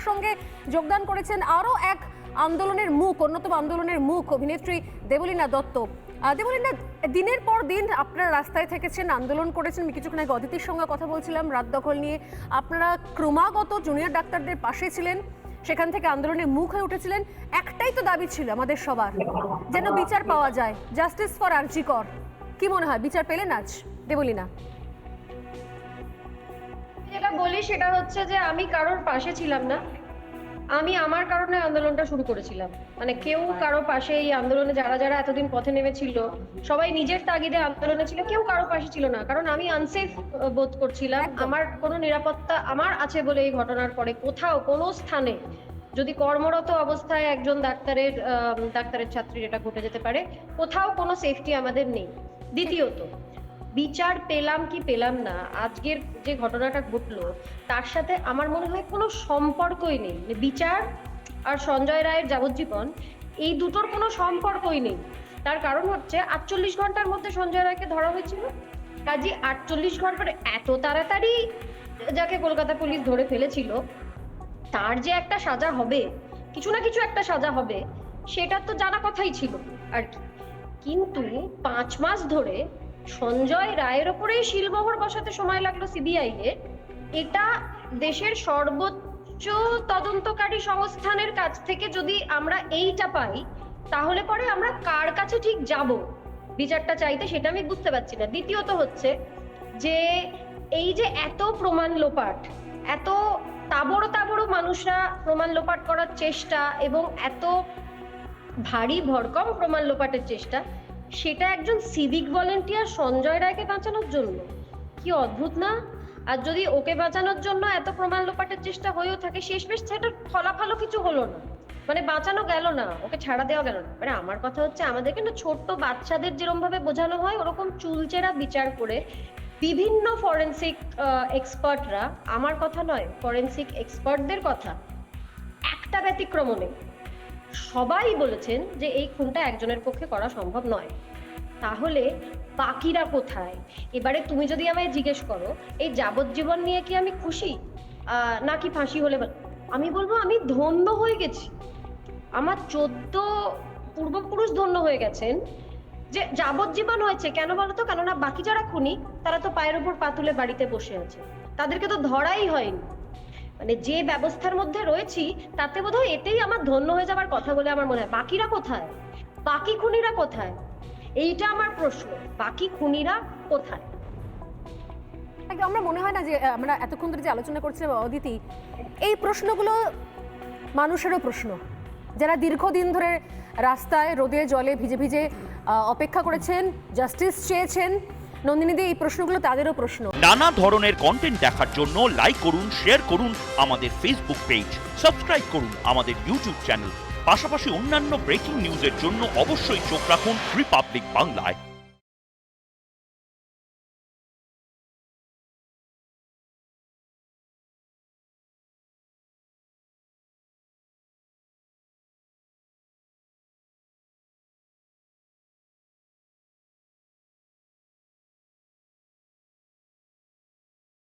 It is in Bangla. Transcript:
আমার সঙ্গে যোগদান করেছেন আরও এক আন্দোলনের মুখ, অন্যতম আন্দোলনের মুখ, অভিনেত্রী দেবলীনা দত্ত। দেবলীনা, দিনের পর দিন আপনারা রাস্তায় থেকেছেন, আন্দোলন করেছেন। আমি কিছুক্ষণ আগে অদিতির সঙ্গে কথা বলছিলাম, রাত দখল নিয়ে। আপনারা ক্রমাগত জুনিয়র ডাক্তারদের পাশে ছিলেন, সেখান থেকে আন্দোলনের মুখ হয়ে উঠেছিলেন। একটাই তো দাবি ছিল আমাদের সবার, যেন বিচার পাওয়া যায়, জাস্টিস ফর আরজি কর। কি মনে হয়, বিচার পেলেন আজ দেবলীনা? বলি সেটা হচ্ছে যে আমি কারোর পাশে ছিলাম না। আমি আমার কারণে আন্দোলনটা শুরু করেছিলাম। মানে কেউ কারও পাশে এই আন্দোলনে যারা যারা এতদিন পথে নেমেছিল সবাই নিজের তাগিদে আন্দোলনে ছিল কেউ কারও পাশে ছিল না। কারণ আমি আনসেফ বোধ করছিলাম। আমার কোনো নিরাপত্তা আমার আছে বলে এই ঘটনার পরে কোথাও কোনো স্থানে যদি কর্মরত অবস্থায় একজন ডাক্তারের ডাক্তারের ছাত্রীর এটা ঘটে যেতে পারে কোথাও কোনো সেফটি আমাদের নেই। দ্বিতীয়ত বিচার পেলাম কি পেলাম না, আজকের যে ঘটনাটা ঘটলো, তার সাথে আমার মনে হয় কোনো সম্পর্কই নেই। মানে বিচার আর সঞ্জয় রায়ের যাবজ্জীবন, এই দুটোর কোনো সম্পর্কই নেই। তার কারণ হচ্ছে, আটচল্লিশ ঘণ্টার মধ্যে সঞ্জয় রায়কে ধরা হয়েছিল। কাজী আটচল্লিশ ঘণ্টার এত তাড়াতাড়ি যাকে কলকাতা পুলিশ ধরে ফেলেছিল, তার যে একটা সাজা হবে, কিছু না কিছু একটা সাজা হবে, সেটা তো জানা কথাই ছিল আর কি। কিন্তু পাঁচ মাস ধরে সঞ্জয় রায়ের ওপরেই শিলমোহর বসাতে সময় লাগল সিবিআই এর এটা দেশের সর্বোচ্চ তদন্তকারী সংস্থানের কাছ থেকে যদি আমরা এইটা পাই, তাহলে পরে আমরা কার কাছে ঠিক যাব? বিচারটা চাইতে সেটা আমি বুঝতে পারছি না। দ্বিতীয়ত হচ্ছে যে এই যে এত প্রমাণ লোপাট, এত তাবড় তাবড় মানুষরা প্রমাণ লোপাট করার চেষ্টা এবং এত ভারী ভরকম প্রমাণ লোপাটের চেষ্টা সেটা একজন সিভিক ভলেন্টিয়ার সঞ্জয় রায়কে বাঁচানোর জন্য। কি অদ্ভুত না? আর যদি ওকে বাঁচানোর জন্য এত প্রমাণ লোপাটের চেষ্টা হয়েও থাকে, শেষমেশ সেটা ফলাফলও কিছু হলো না। মানে বাঁচানো গেল না, ওকে ছাড়া দেওয়া গেল না। মানে আমার কথা হচ্ছে আমাদেরকে না ছোট্ট বাচ্চাদের যেরকম ভাবে বোঝানো হয়, ওরকম চুলচেরা বিচার করে বিভিন্ন ফরেন্সিক এক্সপার্টরা আমার কথা নয় ফরেন্সিক এক্সপার্টদের কথা, একটা ব্যতিক্রমও নেই। সবাই বলেছেন যে এই খুনটা একজনের পক্ষে করা সম্ভব নয়। তাহলে বাকিরা কোথায়? এবারে তুমি যদি আমায় জিজ্ঞেস করো, এই যাবজ্জীবন নিয়ে কি আমি খুশি? নাকি ফাঁসি হলে? আমি বলব আমি ধন্য হয়ে গেছি। আমার চোদ্দ পূর্বপুরুষ ধন্য হয়ে গেছেন। যে যাবজ্জীবন হয়েছে, কেন বলতো কেননা বাকি যারা খুনি, তারা তো পায়ের উপর পা তুলে বাড়িতে বসে আছে। তাদেরকে তো ধরাই হয়নি। মানে যে ব্যবস্থার মধ্যে রয়েছি, তাতে বোধহয় এতেই আমার ধন্য হয়ে যাবার কথা বলে আমার মনে হয়। বাকিরা কোথায়? বাকি খুনিরা কোথায়? এইটা আমার প্রশ্ন। বাকি খুনিরা কোথায়? একদম আমরা মনে হয় না যে আমরা এতক্ষণ ধরে যে আলোচনা করছিলাম, অদিতি, এই প্রশ্নগুলো মানুষেরও প্রশ্ন। যারা দীর্ঘদিন ধরে রাস্তায়, রোদে, জলে ভিজে ভিজে অপেক্ষা করেছেন, জাস্টিস চেয়েছেন নন্দিনীদি, এই প্রশ্নগুলো তাদেরও প্রশ্ন। নানা ধরনের কন্টেন্ট দেখার জন্য লাইক করুন শেয়ার করুন আমাদের ফেসবুক পেজ সাবস্ক্রাইব করুন আমাদের ইউটিউব চ্যানেল পাশাপাশি অন্যান্য ব্রেকিং নিউজের জন্য অবশ্যই চোখ রাখুন রিপাবলিক বাংলায়